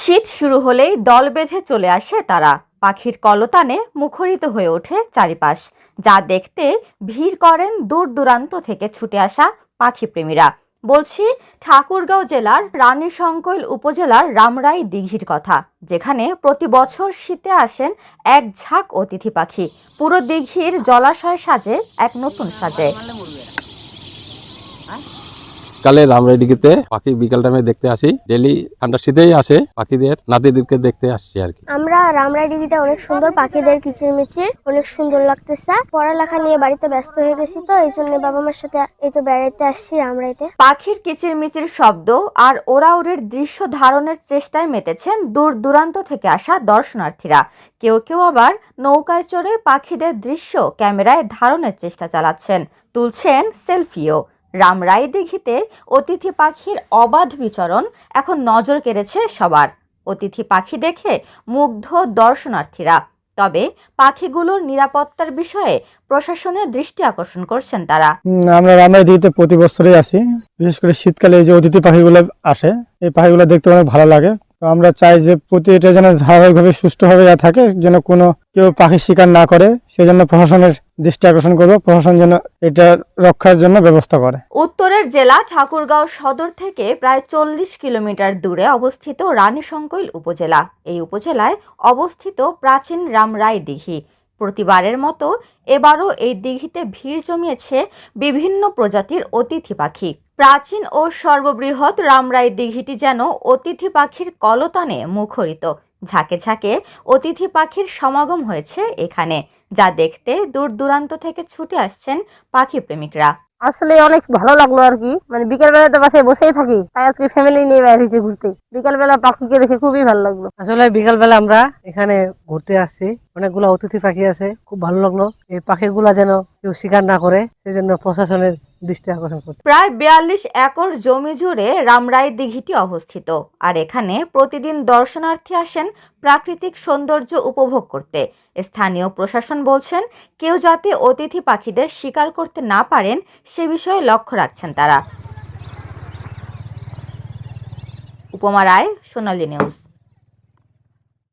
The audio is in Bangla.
শীত শুরু হলেই দল বেঁধে চলে আসে তারা। পাখির কলতানে মুখরিত হয়ে ওঠে চারিপাশ। যা দেখতে ভিড় করেন দূর দূরান্ত থেকে ছুটে আসা পাখিপ্রেমীরা। বলছি, ঠাকুরগাঁও জেলার রানীশঙ্কৈল উপজেলার রামরাই দিঘির কথা, যেখানে প্রতি বছর শীতে আসেন এক ঝাঁক অতিথি পাখি। পুরো দিঘির জলাশয় সাজে এক নতুন সাজে। কালে রামরাইডিগিতে পাখি বিকাল টাইমে দেখতে আসি। ডেলি ঠান্ডা শীতেই আসে পাখিদের নাতিদেরকে দেখতে আসছি আর কি। আমরা রামরাডিগিটা অনেক সুন্দর পাখিদের কিচিরমিচির অনেক সুন্দর লাগতেছে। পড়ালেখা নিয়ে বাড়িতে ব্যস্ত হয়ে গেছি তো এই জন্য বাবা মার সাথে এই তো বেড়াইতে আসছি রামরাইতে পাখির কিচিরমিচির শব্দ আর ওরা ওরাউরের দৃশ্য ধারণের চেষ্টায় মেতেছেন দূর দূরান্ত থেকে আসা দর্শনার্থীরা। কেউ কেউ আবার নৌকায় চড়ে পাখিদের দৃশ্য ক্যামেরায় ধারণের চেষ্টা চালাচ্ছেন। তুলছেন সেলফিও। রামরাই দিঘিতে অতিথি পাখির অবাধ বিচরণ এখন নজর কেড়েছে সবার। অতিথি পাখি দেখে মুগ্ধ দর্শনার্থীরা। তবে পাখিগুলোর নিরাপত্তার বিষয়ে প্রশাসনের দৃষ্টি আকর্ষণ করছেন তারা। আমরা রামরাই দিতে প্রতি বছরই আসি। বিশেষ করে শীতকালে এই যে অতিথি পাখিগুলো আসে, এই পাখিগুলো দেখতে অনেক ভালো লাগে। আমরা চাই যে প্রতি এটা যেন ধারাবাহিকভাবে সুষ্ঠুভাবে যা থাকে, যেন কোনো কেউ পাখি শিকার না করে, সেজন্য প্রশাসনের দৃষ্টি আকর্ষণ করব প্রশাসন যেন এটা রক্ষার জন্য ব্যবস্থা করে। উত্তরের জেলা ঠাকুরগাঁও সদর থেকে প্রায় চল্লিশ কিলোমিটার দূরে অবস্থিত রানীশঙ্কৈল উপজেলা। এই উপজেলায় অবস্থিত প্রাচীন রামরাই দিঘি। প্রতিবারের মতো এবারও এই দিঘিতে ভিড় জমিয়েছে বিভিন্ন প্রজাতির অতিথি পাখি। প্রাচীন ও সর্ববৃহৎ রামরাই দিঘিটি যেন অতিথি পাখির কলতানে মুখরিত। ঝাঁকে ঝাঁকে অতিথি পাখির সমাগম হয়েছে এখানে যা দেখতে দূর দূরান্ত থেকে ছুটে আসছেন পাখি প্রেমিকরা। আসলে অনেক ভালো লাগল আর কি। মানে বিকেল বেলা তো বাসায় বসেই থাকি তাই আজকে ফ্যামিলি নিয়ে বাইরে হয়েছে ঘুরতে। বিকেল বেলা পাখিকে দেখে খুবই ভালো লাগল। আসলে বিকালবেলা আমরা এখানে ঘুরতে আসছি। অনেকগুলো অতিথি পাখি আছে খুব ভালো লাগল। এই পাখিগুলা যেন কেউ শিকার না করে সেজন্য প্রশাসনের দৃষ্টি আকর্ষণ করতে। প্রায় বিয়াল্লিশ একর জমি জুড়ে রামরাই দিঘিটি অবস্থিত। আর এখানে প্রতিদিন দর্শনার্থী আসেন প্রাকৃতিক সৌন্দর্য উপভোগ করতে। স্থানীয় প্রশাসন বলছেন, কেউ যাতে অতিথি পাখিদের শিকার করতে না পারেন, সে বিষয়ে লক্ষ্য রাখছেন তারা। উপমা রায়, সোনালী নিউজ।